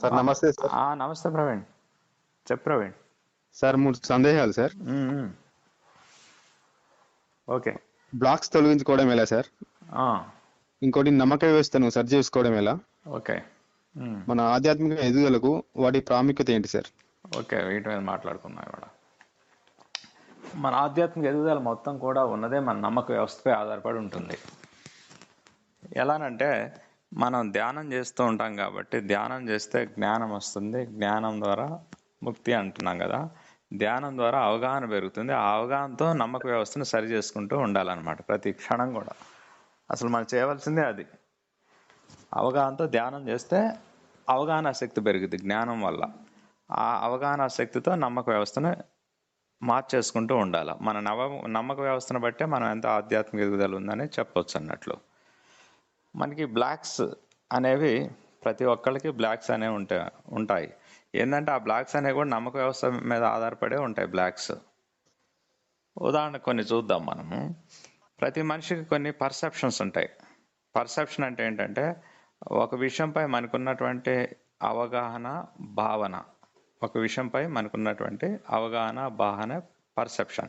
Sir నమస్తే sir. ఆ, నమస్తే ప్రవీణ్. చెప్పు ప్రవీణ్. సార్ మూడు సందేహాలు సార్. ఓకే. బ్లాక్స్ తొలగించుకోవడం ఎలా సార్? ఇంకోటి నమ్మక వ్యవస్థను సరి చేసుకోవడం ఎలా? ఓకే. మన ఆధ్యాత్మిక ఎదుగుదలకు వాటి ప్రాముఖ్యత ఏంటి సార్? ఓకే వీటి మీద మాట్లాడుకుందాం ఇవాళ. మన ఆధ్యాత్మిక ఎదుగుదల మొత్తం కూడా ఉన్నదే మన నమ్మక వ్యవస్థపై ఆధారపడి ఉంటుంది. ఎలానంటే మనం ధ్యానం చేస్తూ ఉంటాం కాబట్టి ధ్యానం చేస్తే జ్ఞానం వస్తుంది. జ్ఞానం ద్వారా ముక్తి అంటున్నాం కదా. ధ్యానం ద్వారా అవగాహన పెరుగుతుంది. ఆ అవగాహనతో నమ్మక వ్యవస్థను సరి చేసుకుంటూ ఉండాలన్నమాట ప్రతి క్షణం కూడా. అసలు మనం చేయవలసిందే అది. అవగాహనతో ధ్యానం చేస్తే అవగాహన శక్తి పెరుగుతుంది జ్ఞానం వల్ల. ఆ అవగాహన శక్తితో నమ్మక వ్యవస్థను మార్చేసుకుంటూ ఉండాలి. మన నవ నమ్మక వ్యవస్థను బట్టే మనం ఎంత ఆధ్యాత్మిక ఎదుగుదల ఉందని చెప్పొచ్చు అన్నట్లు. మనకి బ్లాక్స్ అనేవి ప్రతి ఒక్కళ్ళకి బ్లాక్స్ అనేవి ఉంటాయి ఉంటాయి. ఏంటంటే ఆ బ్లాక్స్ అనేవి కూడా నమ్మక వ్యవస్థ మీద ఆధారపడే ఉంటాయి బ్లాక్స్. ఉదాహరణ కొన్ని చూద్దాం మనము. ప్రతి మనిషికి కొన్ని పర్సెప్షన్స్ ఉంటాయి. పర్సెప్షన్ అంటే ఏంటంటే ఒక విషయంపై మనకున్నటువంటి అవగాహన భావన. ఒక విషయంపై మనకున్నటువంటి అవగాహన భావన పర్సెప్షన్.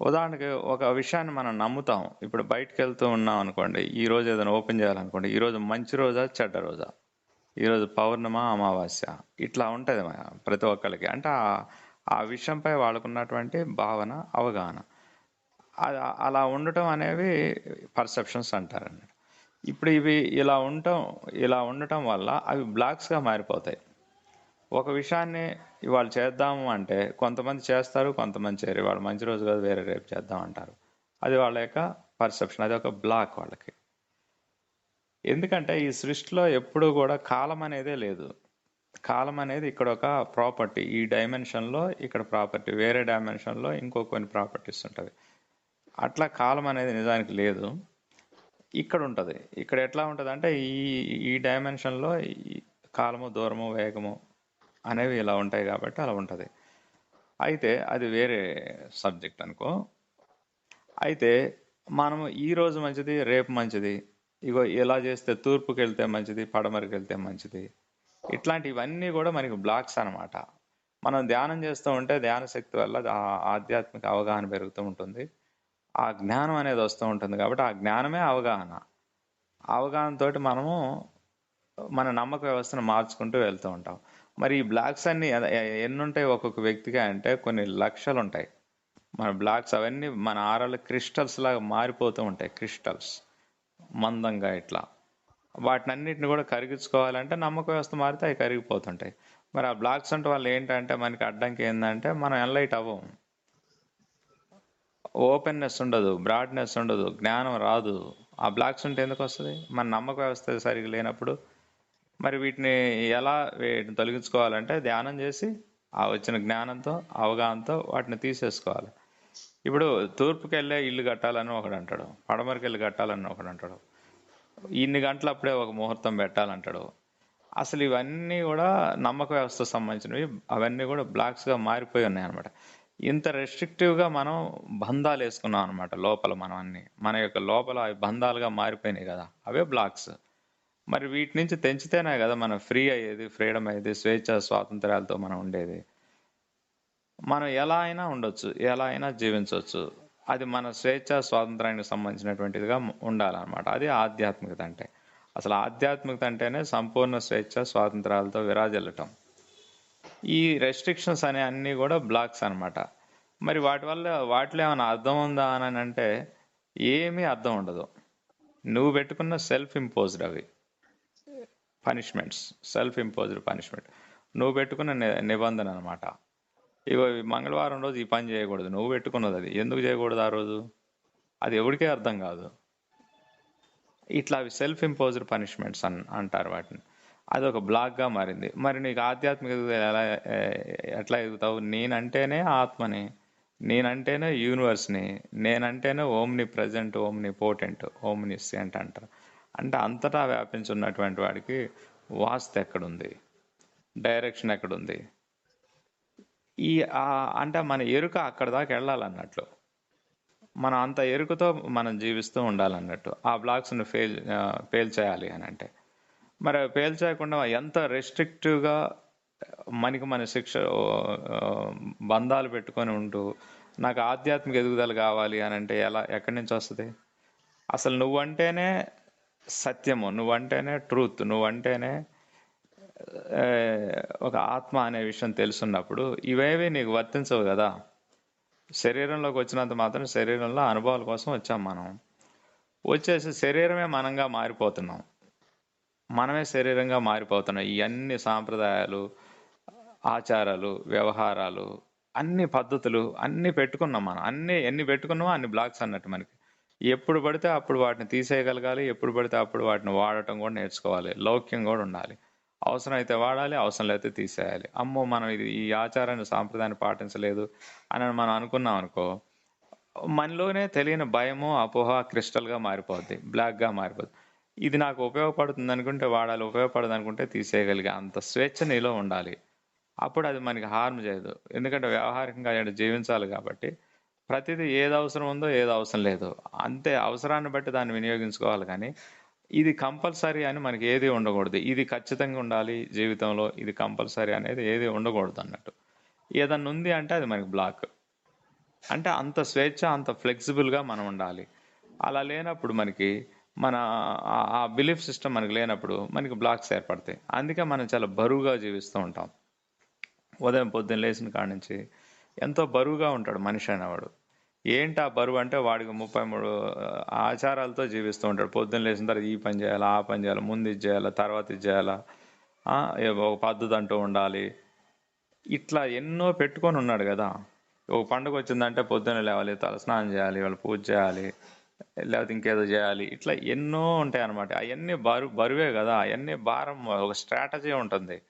ఉదాహరణకి ఒక విషయాన్ని మనం నమ్ముతాం. ఇప్పుడు బయటకు వెళ్తూ ఉన్నాం అనుకోండి ఈ రోజు ఏదైనా ఓపెన్ చేయాలనుకోండి ఈ రోజు మంచి రోజా చెడ్డ రోజా? ఈరోజు పౌర్ణమ అమావాస్య? ఇట్లా ఉంటుంది ప్రతి ఒక్కరికి అంటే ఆ- ఆ విషయంపై వాళ్ళకున్నటువంటి భావన అవగాహన. అలా ఉండటం అనేవి పర్సెప్షన్స్ అంటారండి ఇప్పుడు ఇవి ఇలా ఉండటం ఇలా ఉండటం వల్ల అవి బ్లాక్స్గా మారిపోతాయి. ఒక విషయాన్ని ఇవాళ చేద్దాము అంటే కొంతమంది చేస్తారు కొంతమంది చేయరు. ఇవాళ మంచి రోజు కాదు వేరే రేపు చేద్దాం అంటారు. అది వాళ్ళ యొక్క పర్సెప్షన్ అది ఒక బ్లాక్ వాళ్ళకి. ఎందుకంటే ఈ సృష్టిలో ఎప్పుడూ కూడా కాలం అనేదే లేదు. కాలం అనేది ఇక్కడ ఒక ప్రాపర్టీ ఈ డైమెన్షన్లో ఇక్కడ ప్రాపర్టీ వేరే డైమెన్షన్లో ఇంకో కొన్ని ప్రాపర్టీస్ ఉంటుంది. అట్లా కాలం అనేది నిజానికి లేదు. ఇక్కడ ఉంటుంది. ఇక్కడ ఎట్లా ఉంటుంది అంటే ఈ ఈ డైమెన్షన్లో ఈ కాలము దూరము వేగము అనేవి ఇలా ఉంటాయి కాబట్టి అలా ఉంటుంది. అయితే అది వేరే సబ్జెక్ట్ అనుకో. అయితే మనము ఈ రోజు మంచిది రేపు మంచిది. ఇగో ఇలా చేస్తే తూర్పుకి వెళ్తే మంచిది పడమరికి వెళ్తే మంచిది. ఇట్లాంటివన్నీ కూడా మనకి బ్లాక్స్ అన్నమాట. మనం ధ్యానం చేస్తూ ఉంటే ధ్యాన శక్తి వల్ల ఆ ఆధ్యాత్మిక అవగాహన పెరుగుతూ ఉంటుంది. ఆ జ్ఞానం అనేది వస్తూ ఉంటుంది కాబట్టి ఆ జ్ఞానమే అవగాహన. అవగాహనతోటి మనము మన నమ్మక వ్యవస్థను మార్చుకుంటూ వెళ్తూ ఉంటాం. మరి ఈ బ్లాక్స్ అన్ని ఎన్ని ఉంటాయి ఒక్కొక్క వ్యక్తిగా అంటే కొన్ని లక్షలు ఉంటాయి మన బ్లాక్స్ అవన్నీ మన ఆరాలు క్రిస్టల్స్ లాగా మారిపోతూ ఉంటాయి క్రిస్టల్స్. మందంగా ఇట్లా. వాటిని కూడా కరిగించుకోవాలంటే నమ్మక వ్యవస్థ మారితే అవి కరిగిపోతుంటాయి. మరి ఆ బ్లాక్స్ అంటే వాళ్ళు ఏంటంటే మనకి అడ్డంకి ఏంటంటే మనం ఎన్లైట్ అవ్వం. ఓపెన్నెస్ ఉండదు బ్రాడ్నెస్ ఉండదు జ్ఞానం రాదు. ఆ బ్లాక్స్ ఉంటే ఎందుకు వస్తుంది? మన నమ్మక వ్యవస్థ సరిగా లేనప్పుడు మరి వీటిని ఎలా వీటిని తొలగించుకోవాలంటే ధ్యానం చేసి ఆ వచ్చిన జ్ఞానంతో అవగాహనతో వాటిని తీసేసుకోవాలి. ఇప్పుడు తూర్పుకి వెళ్ళే ఇల్లు కట్టాలని ఒకడు అంటాడు పడమరికి వెళ్ళి కట్టాలని ఒకడు అంటాడు ఇన్ని గంటలు అప్పుడే ఒక ముహూర్తం పెట్టాలంటాడు. అసలు ఇవన్నీ కూడా నమ్మక వ్యవస్థ సంబంధించినవి అవన్నీ కూడా బ్లాక్స్గా మారిపోయి ఉన్నాయి అనమాట ఇంత రెస్ట్రిక్టివ్గా మనం బంధాలు వేసుకున్నాం అనమాట లోపల మనం అన్ని మన యొక్క లోపల అవి బంధాలుగా మారిపోయినాయి కదా అవే బ్లాక్స్. మరి వీటి నుంచి తెంచితేనే కదా మనం ఫ్రీ అయ్యేది ఫ్రీడమ్ అయ్యేది స్వేచ్ఛ స్వాతంత్రాలతో మనం ఉండేది. మనం ఎలా అయినా ఉండొచ్చు ఎలా అయినా జీవించవచ్చు అది మన స్వేచ్ఛ స్వాతంత్రానికి సంబంధించినటువంటిదిగా ఉండాలన్నమాట. అది ఆధ్యాత్మికత అంటే. అసలు ఆధ్యాత్మికత అంటేనే సంపూర్ణ స్వేచ్ఛ స్వాతంత్రాలతో విరాజిల్లటం. ఈ రెస్ట్రిక్షన్స్ అనే అన్నీ కూడా బ్లాక్స్ అనమాట మరి వాటి వల్ల వాటిలో ఏమైనా అర్థం ఉందా అని అంటే ఏమీ అర్థం ఉండదు. నువ్వు పెట్టుకున్న సెల్ఫ్ ఇంపోజ్డ్ అవి. పనిష్మెంట్స్ సెల్ఫ్ ఇంపోజ్డ్ పనిష్మెంట్ నువ్వు పెట్టుకున్న ని- నిబంధన అనమాట ఇగో మంగళవారం రోజు ఈ పని చేయకూడదు. నువ్వు పెట్టుకున్నది అది. ఎందుకు చేయకూడదు ఆ రోజు? అది ఎవరికే అర్థం కాదు. ఇట్లా అవి సెల్ఫ్ ఇంపోజ్డ్ పనిష్మెంట్స్ అన్ అంటారు వాటిని. అది ఒక బ్లాక్గా మారింది. మరి నీకు ఆధ్యాత్మిక ఎలా ఎట్లా ఎదుగుతావు? నేనంటేనే ఆత్మని నేనంటేనే యూనివర్స్ని నేనంటేనే omnipresent omnipotent omniscient అంటారు. అంటే అంతటా వ్యాపించున్నటువంటి వాడికి వాస్తు ఎక్కడుంది? డైరెక్షన్ ఎక్కడుంది? ఈ అంటే మన ఎరుక అక్కడ దాకా వెళ్ళాలన్నట్లు. మనం అంత ఎరుకతో మనం జీవిస్తూ ఉండాలన్నట్టు. ఆ బ్లాక్స్ను ఫెయిల్ ఫెయిల్ చేయాలి అని అంటే. మరి ఫెయిల్ పేల్చేయకుండా ఎంత రెస్ట్రిక్టివ్గా మనకి మన శిక్ష బంధాలు పెట్టుకొని ఉంటూ నాకు ఆధ్యాత్మిక ఎదుగుదల కావాలి అని అంటే ఎలా ఎక్కడి నుంచి వస్తుంది? అసలు నువ్వంటేనే సత్యము. నువ్వంటేనే ట్రూత్ నువ్వంటేనే ఒక ఆత్మ అనే విషయం తెలుసున్నప్పుడు ఇవేవి నీకు వర్తించవు కదా. శరీరంలోకి వచ్చినంత మాత్రం శరీరంలో అనుభవాల కోసం వచ్చాం మనం. వచ్చేసి శరీరమే మనంగా మారిపోతున్నాం. మనమే శరీరంగా మారిపోతున్నాం. ఈ అన్ని సాంప్రదాయాలు ఆచారాలు వ్యవహారాలు అన్ని పద్ధతులు అన్ని పెట్టుకున్నాం మనం. అన్ని ఎన్ని పెట్టుకున్నామో అన్ని బ్లాక్స్ అన్నట్టు మనకి. ఎప్పుడు పడితే అప్పుడు వాటిని తీసేయగలగాలి ఎప్పుడు పడితే అప్పుడు వాటిని వాడటం కూడా నేర్చుకోవాలి లౌక్యం కూడా ఉండాలి. అవసరం అయితే వాడాలి అవసరం లేకపోతే తీసేయాలి. అమ్మో మనం ఇది ఈ ఆచారాన్ని సాంప్రదాయాన్ని పాటించలేదు అని మనం అనుకున్నాం అనుకో మనలోనే తెలియని భయము అపోహ క్రిస్టల్గా మారిపోద్ది బ్లాక్గా మారిపోద్ది. ఇది నాకు ఉపయోగపడుతుంది అనుకుంటే వాడాలి ఉపయోగపడదు అనుకుంటే తీసేయగలిగే అంత స్వేచ్ఛ నీలో ఉండాలి. అప్పుడు అది మనకి హార్మ్ చేయదు. ఎందుకంటే వ్యవహారికంగా జీవించాలి కాబట్టి ప్రతిదీ ఏది అవసరం ఉందో ఏది అవసరం లేదు. అంతే అవసరాన్ని బట్టి దాన్ని వినియోగించుకోవాలి కానీ ఇది కంపల్సరీ అని మనకి ఏది ఉండకూడదు. ఇది ఖచ్చితంగా ఉండాలి జీవితంలో ఇది కంపల్సరీ అనేది ఏది ఉండకూడదు అన్నట్టు. ఏదన్నా ఉంది అంటే అది మనకి బ్లాక్ అంటే అంత స్వేచ్ఛ అంత ఫ్లెక్సిబుల్గా మనం ఉండాలి. అలా లేనప్పుడు మనకి మన ఆ- ఆ బిలీఫ్ సిస్టమ్ మనకి లేనప్పుడు మనకి బ్లాక్స్ ఏర్పడతాయి. అందుకే మనం చాలా బరువుగా జీవిస్తూ ఉంటాం. ఉదయం పొద్దున్న లేచిన కాడ నుంచి ఎంతో బరువుగా ఉంటాడు మనిషి అనేవాడు. ఏంటి ఆ బరువు అంటే వాడికి ముప్పై మూడు ఆచారాలతో జీవిస్తూ ఉంటాడు. పొద్దున్న లేచిన తర్వాత ఈ పని చేయాలా ఆ పని చేయాలా ముందు ఇది చేయాలా తర్వాత ఇది చేయాలా ఒక పద్ధతి అంటూ ఉండాలి. ఇట్లా ఎన్నో పెట్టుకొని ఉన్నాడు కదా. ఒక పండుగ వచ్చిందంటే పొద్దున్న లేవాలి తల స్నానం చేయాలి వాళ్ళు పూజ చేయాలి లేకపోతే ఇంకేదో చేయాలి. ఇట్లా ఎన్నో ఉంటాయి అనమాట అవన్నీ బరువు బరువే కదా. అవన్నీ భారం ఒక స్ట్రాటజీ ఉంటుంది.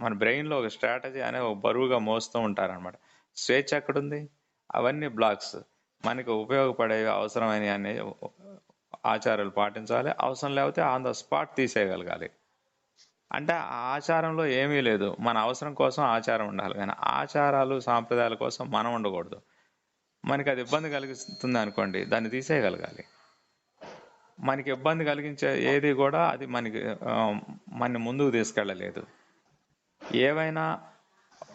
మన బ్రెయిన్లో ఒక స్ట్రాటజీ అనే ఒక బరువుగా మోస్తూ ఉంటారనమాట స్వేచ్ఛ ఎక్కడుంది? అవన్నీ బ్లాక్స్. మనకి ఉపయోగపడేవి అవసరమైన అనే ఆచారాలు పాటించాలి. అవసరం లేకపోతే ఆన్ ద స్పాట్ తీసేయగలగాలి. అంటే ఆ ఆచారంలో ఏమీ లేదు. మన అవసరం కోసం ఆచారం ఉండాలి. కానీ ఆచారాలు సాంప్రదాయాల కోసం మనం ఉండకూడదు. మనకి అది ఇబ్బంది కలిగిస్తుంది అనుకోండి దాన్ని తీసేయగలగాలి. మనకి ఇబ్బంది కలిగించే ఏది కూడా అది మనకి మన ముందుకు తీసుకెళ్ళలేదు. ఏవైనా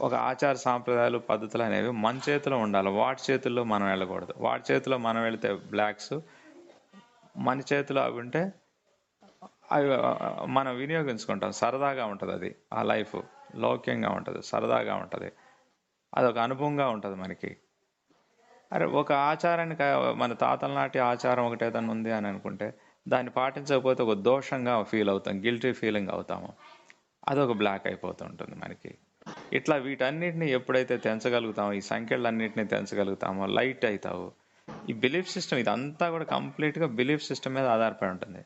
ఒక ఆచార సాంప్రదాయాలు పద్ధతులు అనేవి మన చేతిలో ఉండాలి. వాటి చేతుల్లో మనం వెళ్ళకూడదు. వాటి చేతిలో మనం వెళితే బ్లాక్స్ మన చేతిలో అవి ఉంటే అవి మనం వినియోగించుకుంటాం. సరదాగా ఉంటుంది అది. ఆ లైఫ్ లౌక్యంగా ఉంటుంది సరదాగా ఉంటుంది. అదొక అనుభవంగా ఉంటుంది మనకి. అరే ఒక ఆచారాన్ని మన తాతల నాటి ఆచారం ఒకటి ఏదైనా ఉంది అని అనుకుంటే దాన్ని పాటించకపోతే ఒక దోషంగా ఫీల్ అవుతాం గిల్టీ ఫీలింగ్ అవుతాము. అదొక బ్లాక్ అయిపోతుంటుంది మనకి. ఇట్లా వీటన్నిటిని ఎప్పుడైతే తెంచగలుగుతామో ఈ సంఖ్యలన్నింటినీ తెంచగలుగుతామో లైట్ అవుతావు ఈ బిలీఫ్ సిస్టమ్ ఇదంతా కూడా కంప్లీట్గా బిలీఫ్ సిస్టమ్ మీద ఆధారపడి ఉంటుంది.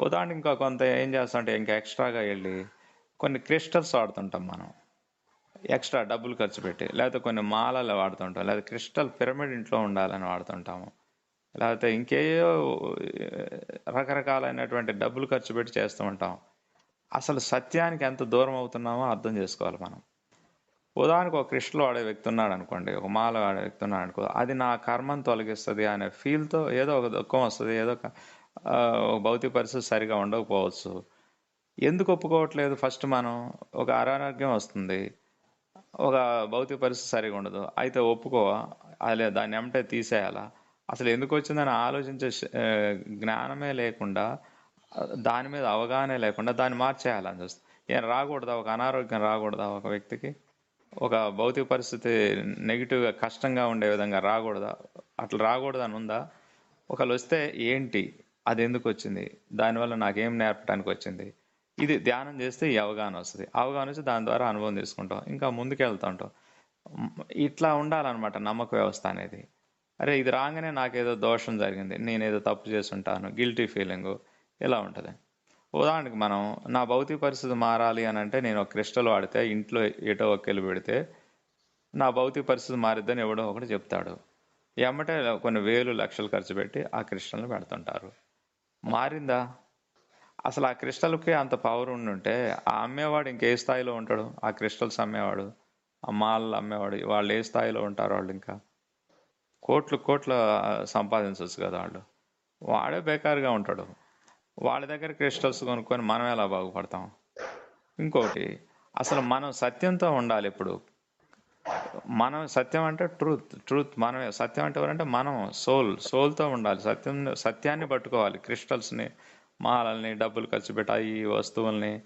ఉదాహరణ ఇంకా కొంత ఏం చేస్తామంటే ఇంకా ఎక్స్ట్రాగా వెళ్ళి కొన్ని క్రిస్టల్స్ వాడుతుంటాం మనం. ఎక్స్ట్రా డబ్బులు ఖర్చు పెట్టి లేకపోతే కొన్ని మాలలు వాడుతుంటాం లేదా క్రిస్టల్ పిరమిడ్ ఇంట్లో ఉండాలని వాడుతుంటాము. లేకపోతే ఇంకేయో రకరకాలైనటువంటి డబ్బులు ఖర్చు పెట్టి చేస్తూ ఉంటాం. అసలు సత్యానికి ఎంత దూరం అవుతున్నామో అర్థం చేసుకోవాలి మనం. ఉదాహరణకు ఒక కృష్ణలో ఆడే వ్యక్తి ఉన్నాడు అనుకోండి ఒక మాల ఆడే వ్యక్తి ఉన్నాడు అనుకో అది నా కర్మను తొలగిస్తుంది అనే ఫీల్తో ఏదో ఒక దుఃఖం వస్తుంది ఏదో ఒక భౌతిక పరిస్థితి సరిగా ఉండకపోవచ్చు. ఎందుకు ఒప్పుకోవట్లేదు? ఫస్ట్ మనం ఒక అనారోగ్యం వస్తుంది ఒక భౌతిక పరిస్థితి సరిగా ఉండదు అయితే ఒప్పుకోవా అదే దాన్ని ఏమంటే తీసేయాలా? అసలు ఎందుకు వచ్చిందని ఆలోచించే జ్ఞానమే లేకుండా దాని మీద అవగాహన లేకుండా దాన్ని మార్చేయాలని చూస్తుంది ఏం రాకూడదా? ఒక అనారోగ్యం రాకూడదా ఒక వ్యక్తికి? ఒక భౌతిక పరిస్థితి నెగిటివ్గా కష్టంగా ఉండే విధంగా రాకూడదా? అట్లా రాకూడదని ఉందా? ఒకళ్ళు వస్తే ఏంటి? అది ఎందుకు వచ్చింది? దానివల్ల నాకేం నేర్పడానికి వచ్చింది? ఇది ధ్యానం చేస్తే ఈ అవగాహన వస్తుంది. అవగాహన వచ్చి దాని ద్వారా అనుభవం తీసుకుంటాం. ఇంకా ముందుకు వెళ్తుంటాం ఇట్లా ఉండాలన్నమాట నమ్మక వ్యవస్థ అనేది. అరే ఇది రాగానే నాకేదో దోషం జరిగింది. నేనేదో తప్పు చేస్తుంటాను గిల్టీ ఫీలింగు ఇలా ఉంటుంది? ఉదాహరణకి మనం నా భౌతిక పరిస్థితి మారాలి అని అంటే నేను ఒక క్రిస్టల్ వాడితే ఇంట్లో ఎటో ఒకెళ్ళి పెడితే నా భౌతిక పరిస్థితి మారిద్దని ఎవడో ఒకటి చెప్తాడు. ఎమ్మటే కొన్ని వేలు లక్షలు ఖర్చు పెట్టి ఆ క్రిస్టల్ని పెడుతుంటారు. మారిందా? అసలు ఆ క్రిస్టల్కి అంత పవర్ ఉండుంటే ఆ అమ్మేవాడు ఇంకే స్థాయిలో ఉంటాడు? ఆ క్రిస్టల్స్ అమ్మేవాడు? ఆ మాల్ అమ్మేవాడు? వాళ్ళు ఏ స్థాయిలో ఉంటారు వాళ్ళు ఇంకా? కోట్లు కోట్ల సంపాదించవచ్చు కదా వాళ్ళు. వాడే బేకారుగా ఉంటాడు. వాళ్ళ దగ్గర క్రిస్టల్స్ కొనుక్కొని మనం ఎలా బాగుపడతాం? ఇంకోటి అసలు మనం సత్యంతో ఉండాలి ఇప్పుడు. మనం సత్యం అంటే ట్రూత్ ట్రూత్ మనమే. సత్యం అంటే ఎవరంటే మనం సోల్ సోల్తో ఉండాలి. సత్యం సత్యాన్ని పట్టుకోవాలి. క్రిస్టల్స్ని మాలల్ని డబ్బులు ఖర్చు పెట్టాయి ఈ వస్తువుల్ని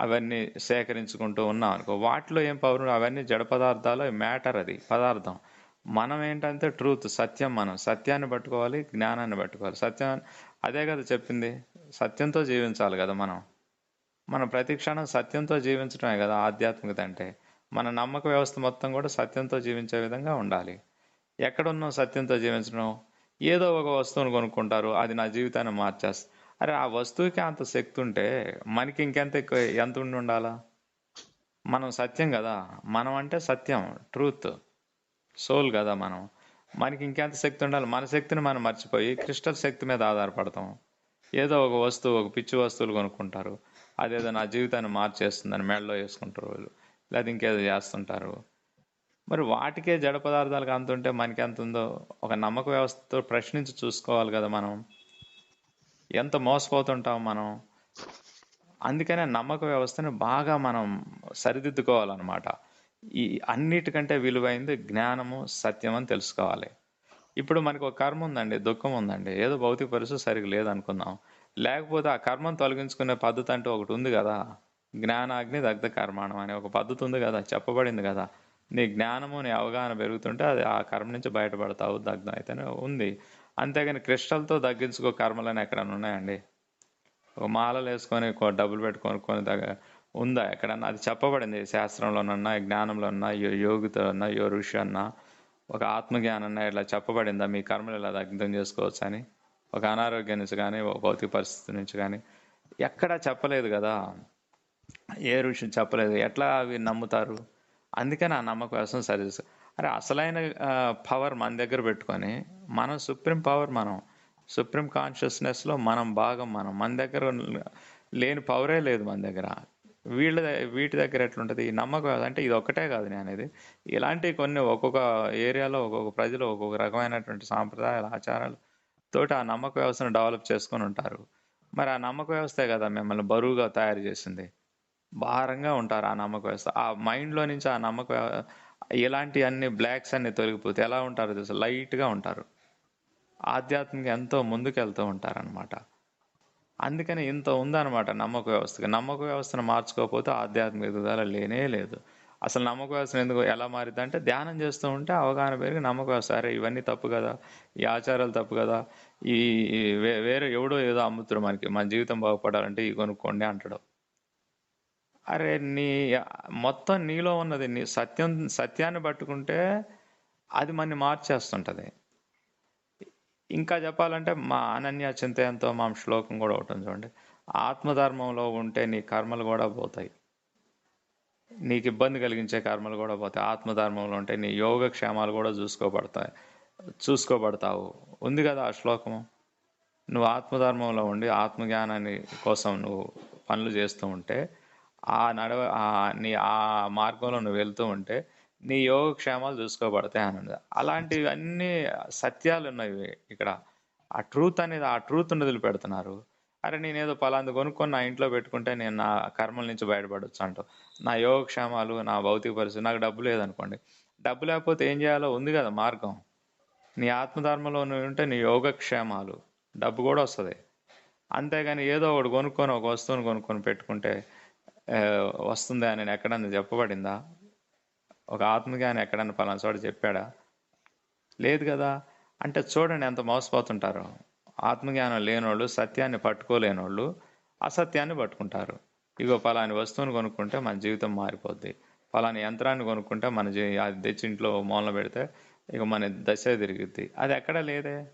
అవన్నీ సేకరించుకుంటూ ఉన్నాం అనుకో వాటిలో ఏం పవర్ అవన్నీ జడ పదార్థాలు మ్యాటర్ అది పదార్థం. మనం ఏంటంటే ట్రూత్ సత్యం మనం. సత్యాన్ని పట్టుకోవాలి జ్ఞానాన్ని పట్టుకోవాలి. సత్యం అదే కదా చెప్పింది? సత్యంతో జీవించాలి కదా మనం. మనం ప్రతి క్షణం సత్యంతో జీవించడమే కదా ఆధ్యాత్మికత అంటే. మన నమ్మక వ్యవస్థ మొత్తం కూడా సత్యంతో జీవించే విధంగా ఉండాలి. ఎక్కడున్నాం సత్యంతో జీవించడం? ఏదో ఒక వస్తువును కొనుక్కుంటారు అది నా జీవితాన్ని మార్చేస్తుంది అరే ఆ వస్తువుకి అంత శక్తి ఉంటే మనకి ఇంకెంత ఎక్కువ ఎంత ఉండి ఉండాలా? మనం సత్యం కదా. మనం అంటే సత్యం ట్రూత్ సోల్ కదా మనం. మనకి ఇంకెంత శక్తి ఉండాలి? మన శక్తిని మనం మర్చిపోయి క్రిస్టల్ శక్తి మీద ఆధారపడతాం. ఏదో ఒక వస్తువు ఒక పిచ్చి వస్తువులు కొనుక్కుంటారు. అదేదో నా జీవితాన్ని మార్చేస్తుందని మెడలో వేసుకుంటారు వాళ్ళు. లేదా ఇంకేదో చేస్తుంటారు. మరి వాటికే జడ పదార్థాలకు అంత ఉంటే మనకి ఎంత ఉందో ఒక నమ్మక వ్యవస్థతో ప్రశ్నించి చూసుకోవాలి కదా మనం. ఎంత మోసపోతుంటాం మనం. అందుకనే నమ్మక వ్యవస్థని బాగా మనం సరిదిద్దుకోవాలన్నమాట. ఈ అన్నిటికంటే విలువైంది జ్ఞానము సత్యం అని తెలుసుకోవాలి. ఇప్పుడు మనకు ఒక కర్మ ఉందండి దుఃఖం ఉందండి. ఏదో భౌతిక పరిస్థితి సరిగ్గా లేదనుకుందాం. లేకపోతే ఆ కర్మను తొలగించుకునే పద్ధతి అంటూ ఒకటి ఉంది కదా. జ్ఞానాగ్ని దగ్ధ కర్మాణం అనే ఒక పద్ధతి ఉంది కదా చెప్పబడింది కదా. నీ జ్ఞానము నీ అవగాహన పెరుగుతుంటే అది ఆ కర్మ నుంచి బయటపడతావు దగ్ధం అయితేనే ఉంది. అంతేగాని క్రిస్టల్తో తగ్గించుకో కర్మలని ఎక్కడన్నా ఉన్నాయండి? ఒక మాలలు వేసుకొని డబ్బులు పెట్టుకొని కొని దగ్గర ఉందా? ఎక్కడన్నా? అది చెప్పబడింది శాస్త్రంలోనన్నా జ్ఞానంలోనన్నా యో- యోగితో అన్నా యో ఋషి అన్నా. ఒక ఆత్మజ్ఞానం ఇట్లా చెప్పబడిందా? మీ కర్మలు ఇలా దగ్ధం చేసుకోవచ్చు అని ఒక అనారోగ్యం నుంచి కానీ ఒక భౌతిక పరిస్థితి నుంచి కానీ ఎక్కడా చెప్పలేదు కదా. ఏ ఋషి చెప్పలేదు. ఎట్లా అవి నమ్ముతారు? అందుకని ఆ నమ్మకం కోసం సరి అరే అసలైన పవర్ మన దగ్గర పెట్టుకొని మనం సుప్రీం పవర్ మనం సుప్రీం కాన్షియస్నెస్లో మనం భాగం మనం. మన దగ్గర లేని పవరే లేదు మన దగ్గర. వీళ్ళ వీటి దగ్గర ఎట్లుంటుంది? ఈ నమ్మకం అంటే ఇది ఒక్కటే కాదు నేను అనేది. ఇలాంటి కొన్ని ఒక్కొక్క ఏరియాలో ఒక్కొక్క ప్రజలు ఒక్కొక్క రకమైనటువంటి సాంప్రదాయాలు ఆచారాలు తోటి ఆ నమ్మక వ్యవస్థను డెవలప్ చేసుకొని ఉంటారు. మరి ఆ నమ్మక వ్యవస్థే కదా మిమ్మల్ని బరువుగా తయారు చేసింది. భారంగా ఉంటారు ఆ నమ్మక వ్యవస్థ. ఆ మైండ్లో నుంచి ఆ నమ్మక ఇలాంటి అన్ని బ్లాక్స్ అన్ని తొలగిపోతే ఎలా ఉంటారు తెలుసు? లైట్గా ఉంటారు. ఆధ్యాత్మిక ఎంతో ముందుకెళ్తూ ఉంటారనమాట అందుకని ఇంత ఉందన్నమాట నమ్మక వ్యవస్థకి. నమ్మక వ్యవస్థను మార్చుకోకపోతే ఆధ్యాత్మిక ఎదుగుదల లేనే లేదు. అసలు నమ్మక వ్యవస్థను ఎందుకు ఎలా మారిద్ది అంటే ధ్యానం చేస్తూ ఉంటే అవగాహన పెరిగి నమ్మక వ్యవస్థ అరే ఇవన్నీ తప్పు కదా ఈ ఆచారాలు తప్పు కదా ఈ వే- వేరే ఎవడో ఏదో అమ్ముతారు మనకి మన జీవితం బాగుపడాలంటే ఇవి కొనుక్కోండి అంటాడు. అరే నీ మొత్తం నీలో ఉన్నది నీ సత్యం సత్యాన్ని పట్టుకుంటే అది మనని మార్చేస్తుంటది. ఇంకా చెప్పాలంటే మా అనన్య చింతయంతో మా శ్లోకం కూడా ఒకటి చూడండి. ఆత్మధర్మంలో ఉంటే నీ కర్మలు కూడా పోతాయి. నీకు ఇబ్బంది కలిగించే కర్మలు కూడా పోతాయి. ఆత్మధర్మంలో ఉంటే నీ యోగక్షేమాలు కూడా చూసుకోబడతాయి. చూసుకోబడతావు. ఉంది కదా ఆ శ్లోకము? నువ్వు ఆత్మధర్మంలో ఉండి ఆత్మజ్ఞానాన్ని కోసం నువ్వు పనులు చేస్తూ ఉంటే ఆ నడవ నీ ఆ మార్గంలో నువ్వు వెళ్తూ ఉంటే నీ యోగక్షేమాలు చూసుకోబడతాయి అని ఉంది అలాంటివన్నీ సత్యాలు ఉన్నాయి ఇక్కడ. ఆ ట్రూత్ అనేది ఆ ట్రూత్ వదిలిపెడుతున్నారు. అరే నేను ఏదో పలాంది కొనుక్కొని నా ఇంట్లో పెట్టుకుంటే నేను నా కర్మల నుంచి బయటపడవచ్చు అంటావు నా యోగక్షేమాలు నా భౌతిక పరిస్థితి నాకు డబ్బు లేదనుకోండి. డబ్బు లేకపోతే ఏం చేయాలో ఉంది కదా మార్గం. నీ ఆత్మధర్మంలో ఉంటే నీ యోగక్షేమాలు డబ్బు కూడా వస్తుంది. అంతేగాని ఏదో ఒకటి కొనుక్కొని ఒక వస్తువుని కొనుక్కొని పెట్టుకుంటే వస్తుందా అని ఎక్కడన్నా చెప్పబడిందా? ఒక ఆత్మగాని ఎక్కడన్నా పలానా చోట చెప్పాడా? లేదు కదా. అంటే చూడండి ఎంత మోసపోతుంటారో. ఆత్మజ్ఞానం లేనోళ్ళు సత్యాన్ని పట్టుకోలేనోళ్ళు అసత్యాన్ని పట్టుకుంటారు. ఇగో పలాని వస్తువుని కొనుక్కుంటే మన జీవితం మారిపోద్ది. పలాని యంత్రాన్ని కొనుక్కుంటే మన జీ అది తెచ్చి ఇంట్లో మూలన పెడితే ఇక మన దశ తిరుగుద్ది. అది ఎక్కడ లేదే?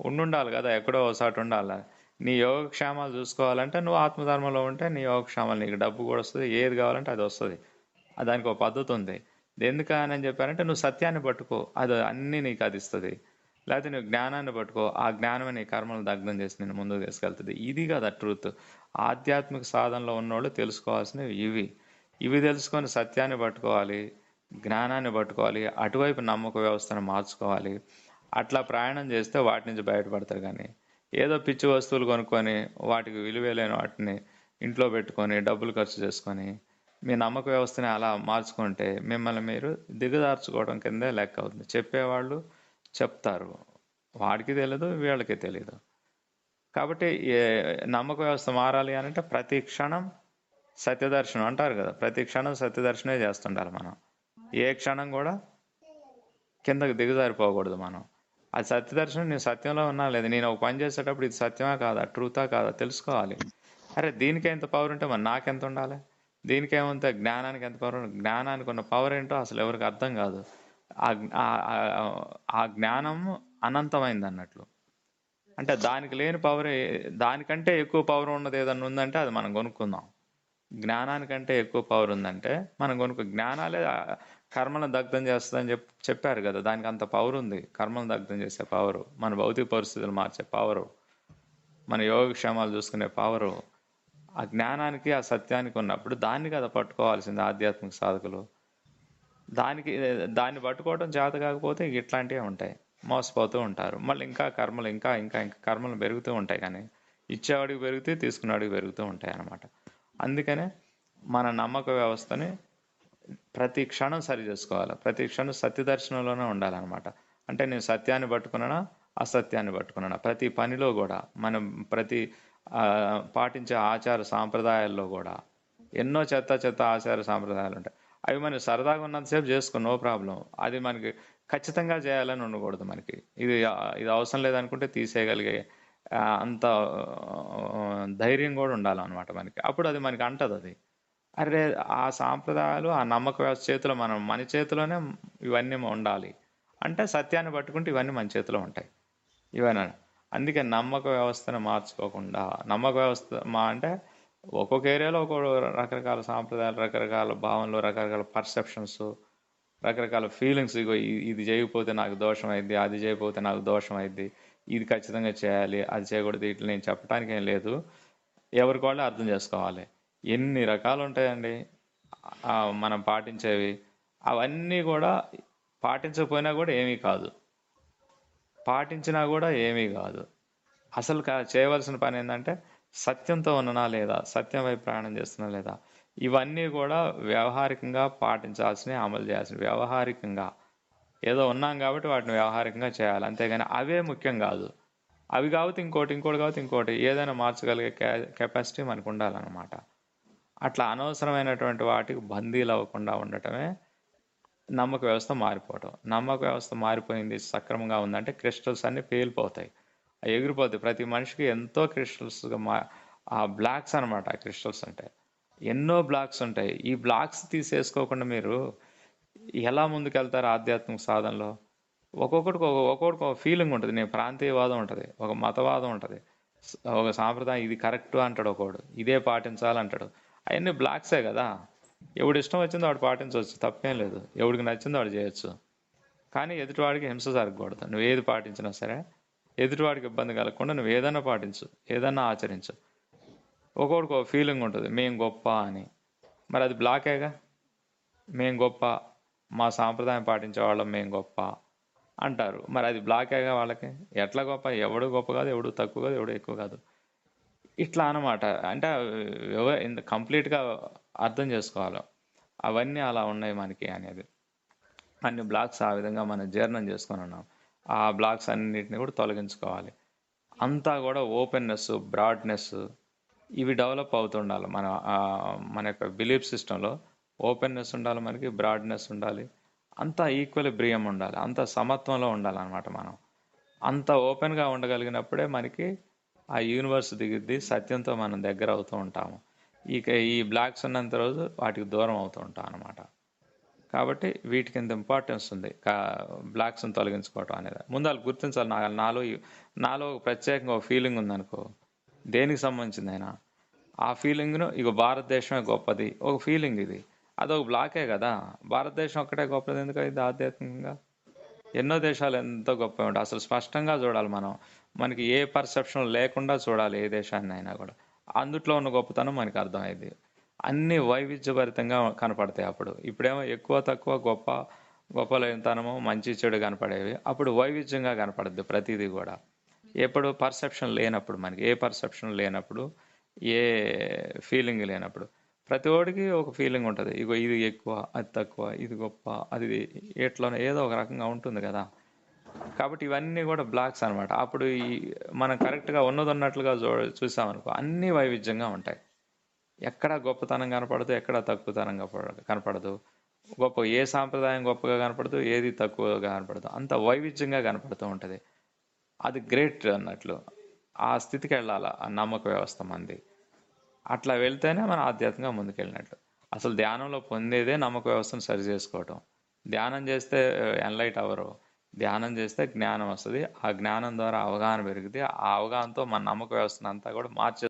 ఉండుండాలి కదా ఎక్కడో ఒకసారి ఉండాలి. నీ యోగక్షేమాలు చూసుకోవాలంటే నువ్వు ఆత్మధర్మంలో ఉంటే నీ యోగక్షేమాలు నీకు డబ్బు కూడా వస్తుంది ఏది కావాలంటే అది వస్తుంది. దానికి ఒక పద్ధతి ఉంది. ఎందుకని చెప్పారంటే నువ్వు సత్యాన్ని పట్టుకో అది అన్నీ నీకు అది ఇస్తుంది. లేకపోతే నువ్వు జ్ఞానాన్ని పట్టుకో ఆ జ్ఞానమే నీ కర్మలు దగ్ధం చేసి నేను ముందుకు తీసుకెళ్తుంది. ఇది కదా ట్రూత్. ఆధ్యాత్మిక సాధనలో ఉన్నోళ్ళు తెలుసుకోవాల్సినవి ఇవి. ఇవి తెలుసుకొని సత్యాన్ని పట్టుకోవాలి జ్ఞానాన్ని పట్టుకోవాలి అటువైపు నమ్మక వ్యవస్థను మార్చుకోవాలి. అట్లా ప్రయాణం చేస్తే వాటి నుంచి బయటపడతారు కానీ. ఏదో పిచ్చి వస్తువులు కొనుక్కొని వాటికి విలువలేని వాటిని ఇంట్లో పెట్టుకొని డబ్బులు ఖర్చు చేసుకొని మీ నమ్మక వ్యవస్థని అలా మార్చుకుంటే మిమ్మల్ని మీరు దిగదార్చుకోవడం కిందే లెక్క అవుతుంది. చెప్పేవాళ్ళు చెప్తారు. వాడికి తెలియదు వీళ్ళకి తెలియదు కాబట్టి ఏ నమ్మక వ్యవస్థ మారాలి అని అంటే ప్రతి క్షణం సత్యదర్శనం అంటారు కదా ప్రతి క్షణం సత్యదర్శనే చేస్తుండాలి మనం. ఏ క్షణం కూడా కిందకి దిగజారిపోకూడదు మనం. అది సత్యదర్శనం నేను సత్యంలో ఉన్నా లేదు నేను ఒక పని చేసేటప్పుడు ఇది సత్యమా కాదా ట్రూతా కాదా తెలుసుకోవాలి. అరే దీనికి ఎంత పవర్ ఉంటే మరి నాకెంత ఉండాలి? దీనికి ఏమంత జ్ఞానానికి ఎంత పవర్ జ్ఞానానికి ఉన్న పవర్ ఏంటో అసలు ఎవరికి అర్థం కాదు. ఆ ఆ- జ్ఞానం అనంతమైంది అన్నట్లు. అంటే దానికి లేని పవర్ దానికంటే ఎక్కువ పవర్ ఉన్నది ఏదన్నా ఉందంటే అది మనం కొనుక్కుందాం. జ్ఞానానికంటే ఎక్కువ పవర్ ఉందంటే మనం కొనుక్కు జ్ఞానాలే కర్మలను దగ్ధం చేస్తుందని చెప్ చెప్పారు కదా దానికి అంత పవర్ ఉంది. కర్మలను దగ్ధం చేసే పవరు మన భౌతిక పరిస్థితులు మార్చే పవరు మన యోగక్షేమాలు చూసుకునే పవరు ఆ జ్ఞానానికి ఆ సత్యానికి ఉన్నప్పుడు దాన్ని కదా పట్టుకోవాల్సింది ఆధ్యాత్మిక సాధకులు. దానికి దాన్ని పట్టుకోవడం చేత కాకపోతే ఇట్లాంటివి ఉంటాయి. మోసపోతూ ఉంటారు. మళ్ళీ ఇంకా కర్మలు ఇంకా ఇంకా ఇంకా కర్మలు పెరుగుతూ ఉంటాయి కానీ ఇచ్చేవాడికి పెరిగితే తీసుకునేవాడికి పెరుగుతూ ఉంటాయి అన్నమాట. అందుకనే మన నమ్మక వ్యవస్థని ప్రతి క్షణం సరి చేసుకోవాలి. ప్రతి క్షణం సత్యదర్శనంలోనే ఉండాలన్నమాట. అంటే నేను సత్యాన్ని పట్టుకున్నానా అసత్యాన్ని పట్టుకున్నానా? ప్రతి పనిలో కూడా మనం ప్రతి పాటించే ఆచార సాంప్రదాయాల్లో కూడా ఎన్నో చెత్త చెత్త ఆచార సాంప్రదాయాలు ఉంటాయి. అవి మనం సరదాగా ఉన్నంతసేపు చేసుకో నో ప్రాబ్లం. అది మనకి ఖచ్చితంగా చేయాలని ఉండకూడదు మనకి. ఇది ఇది అవసరం లేదనుకుంటే తీసేయగలిగే అంత ధైర్యం కూడా ఉండాలన్నమాట మనకి. అప్పుడు అది మనకి అంటది అది. అరే ఆ సాంప్రదాయాలు ఆ నమ్మక చేతిలో మనం మన చేతిలోనే ఇవన్నీ ఉండాలి. అంటే సత్యాన్ని పట్టుకుంటే ఇవన్నీ మన చేతిలో ఉంటాయి. ఇవన్నీ అందుకే నమ్మక వ్యవస్థను మార్చుకోకుండా నమ్మక వ్యవస్థ మా అంటే ఒక్కొక్క ఏరియాలో ఒక్కొక్క రకరకాల సాంప్రదాయాలు రకరకాల భావనలు రకరకాల పర్సెప్షన్స్ రకరకాల ఫీలింగ్స్ ఇగో ఇది చేయకపోతే నాకు దోషం అయింది అది చేయకపోతే నాకు దోషం అయింది ఇది ఖచ్చితంగా చేయాలి అది చేయకూడదు ఇట్లా నేను చెప్పడానికి ఏం లేదు. ఎవరికి వాళ్ళే అర్థం చేసుకోవాలి. ఎన్ని రకాలు ఉంటాయండి? మనం పాటించేవి. అవన్నీ కూడా పాటించకపోయినా కూడా ఏమీ కాదు. పాటించినా కూడా ఏమీ కాదు. అసలు కా- చేయవలసిన పని ఏంటంటే సత్యంతో ఉన్ననా లేదా? సత్యం వైపు ప్రయాణం చేస్తున్నా లేదా? ఇవన్నీ కూడా వ్యవహారికంగా పాటించాల్సినవి అమలు చేయాల్సిన వ్యవహారికంగా. ఏదో ఉన్నాం కాబట్టి వాటిని వ్యవహారికంగా చేయాలి. అంతేగాని అవే ముఖ్యం కాదు. అవి కాబట్టి ఇంకోటి ఇంకోటి కాబట్టి ఇంకోటి. ఏదైనా మార్చగలిగే కెపాసిటీ మనకు ఉండాలన్నమాట. అట్లా అనవసరమైనటువంటి వాటికి బందీలు అవ్వకుండా ఉండటమే నమ్మక వ్యవస్థ మారిపోవటం. నమ్మక వ్యవస్థ మారిపోయింది సక్రమంగా ఉందంటే క్రిస్టల్స్ అన్నీ పేలిపోతాయి. అవి ఎగిరిపోతాయి ప్రతి మనిషికి ఎంతో క్రిస్టల్స్గా మా ఆ బ్లాక్స్ అనమాట ఆ క్రిస్టల్స్ అంటే. ఎన్నో బ్లాక్స్ ఉంటాయి. ఈ బ్లాక్స్ తీసేసుకోకుండా మీరు ఎలా ముందుకెళ్తారు ఆధ్యాత్మిక సాధనలో? ఒక్కొక్కటికి ఒక ఒక్కొక్కటికి ఒక ఫీలింగ్ ఉంటుంది. నేను ప్రాంతీయవాదం ఉంటుంది ఒక మతవాదం ఉంటుంది. ఒక సాంప్రదాయం ఇది కరెక్ట్ అంటాడు ఒకడు. ఇదే పాటించాలంటాడు. అవన్నీ బ్లాక్సే కదా. ఎవడు ఇష్టం వచ్చిందో వాడు పాటించవచ్చు తప్పేం లేదు. ఎవడికి నచ్చిందో వాడు చేయొచ్చు. కానీ ఎదుటివాడికి హింస జరగకూడదు. నువ్వు ఏది పాటించినా సరే ఎదుటివాడికి ఇబ్బంది కలగకుండా నువ్వు ఏదైనా పాటించు ఏదైనా ఆచరించు. ఒక్కొక్కడికి ఒక ఫీలింగ్ ఉంటుంది మేము గొప్ప అని. మరి అది బ్లాకేగా మేము గొప్ప మా సాంప్రదాయం పాటించే వాళ్ళం మేము గొప్ప అంటారు. మరి అది బ్లాకేగా వాళ్ళకి? ఎట్లా గొప్ప? ఎవడు గొప్ప కాదు ఎవడు తక్కువ కాదు ఎవడు ఎక్కువ కాదు. ఇట్లా అన్నమాట. అంటే కంప్లీట్గా అర్థం చేసుకోవాలి. అవన్నీ అలా ఉన్నాయి మనకి అనేది. అన్ని బ్లాక్స్ ఆ విధంగా మనం జీర్ణం చేసుకొని ఉన్నాం. ఆ బ్లాక్స్ అన్నిటిని కూడా తొలగించుకోవాలి. అంతా కూడా ఓపెన్నెస్ బ్రాడ్నెస్ ఇవి డెవలప్ అవుతుండాలి. మన మన యొక్క బిలీఫ్ సిస్టంలో ఓపెన్నెస్ ఉండాలి మనకి బ్రాడ్నెస్ ఉండాలి. అంతా ఈక్వల్ బ్రియం ఉండాలి. అంత సమత్వంలో ఉండాలన్నమాట మనం. అంత ఓపెన్గా ఉండగలిగినప్పుడే మనకి ఆ యూనివర్స్ దిగిద్ది సత్యంతో మనం దగ్గర అవుతూ ఉంటాము. ఇక ఈ బ్లాక్స్ ఉన్నంత రోజు వాటికి దూరం అవుతూ ఉంటాం అనమాట కాబట్టి వీటికి ఇంత ఇంపార్టెన్స్ ఉంది. బ్లాక్స్ని తొలగించుకోవటం అనేది. ముందు వాళ్ళు గుర్తించాలి. నా నాలో నాలో ప్రత్యేకంగా ఒక ఫీలింగ్ ఉందనుకో దేనికి సంబంధించిందైనా ఆ ఫీలింగ్ను ఇక భారతదేశమే గొప్పది. ఒక ఫీలింగ్ ఇది. అదొక బ్లాకే కదా. భారతదేశం ఒక్కటే గొప్పది ఎందుకు ఇది ఆధ్యాత్మికంగా? ఎన్నో దేశాలు ఎంతో గొప్ప ఉంటాయి. అసలు స్పష్టంగా చూడాలి మనం. మనకి ఏ పర్సెప్షన్ లేకుండా చూడాలి ఏ దేశాన్ని అయినా కూడా. అందుట్లో ఉన్న గొప్పతనం మనకి అర్థమైంది. అన్ని వైవిధ్యభరితంగా కనపడతాయి అప్పుడు. ఇప్పుడేమో ఎక్కువ తక్కువ గొప్ప గొప్ప మంచి చెడు కనపడేవి. అప్పుడు వైవిధ్యంగా కనపడద్దు ప్రతిదీ కూడా. ఎప్పుడు పర్సెప్షన్ లేనప్పుడు మనకి ఏ పర్సెప్షన్ లేనప్పుడు ఏ ఫీలింగ్ లేనప్పుడు. ప్రతి ఒడికి ఒక ఫీలింగ్ ఉంటుంది. ఇగో ఇది ఎక్కువ అది తక్కువ ఇది గొప్ప అది ఎట్లా ఏదో ఒక రకంగా ఉంటుంది కదా. కాబట్టి ఇవన్నీ కూడా బ్లాక్స్ అనమాట అప్పుడు ఈ మనం కరెక్ట్గా ఉన్నది ఉన్నట్లుగా చూ చూసామనుకో అన్నీ వైవిధ్యంగా ఉంటాయి. ఎక్కడ గొప్పతనం కనపడదు ఎక్కడ తక్కువతనం కనపడదు. గొప్ప ఏ సాంప్రదాయం గొప్పగా కనపడదు ఏది తక్కువగా కనపడదు. అంత వైవిధ్యంగా కనపడుతూ ఉంటుంది. అది గ్రేట్ అన్నట్లు. ఆ స్థితికి వెళ్ళాలి ఆ నమ్మక వ్యవస్థ మంది. అట్లా వెళ్తేనే మనం ఆధ్యాత్మికంగా ముందుకెళ్ళినట్లు. అసలు ధ్యానంలో పొందేదే నమ్మక వ్యవస్థను సరి చేసుకోవటం. ధ్యానం చేస్తే eh, ఎన్లైట్ అవ్వరు. ధ్యానం చేస్తే జ్ఞానం వస్తుంది. ఆ జ్ఞానం ద్వారా అవగాహన పెరిగితే ఆ అవగాహనతో మన నమ్మక వ్యవస్థను అంతా కూడా మార్చే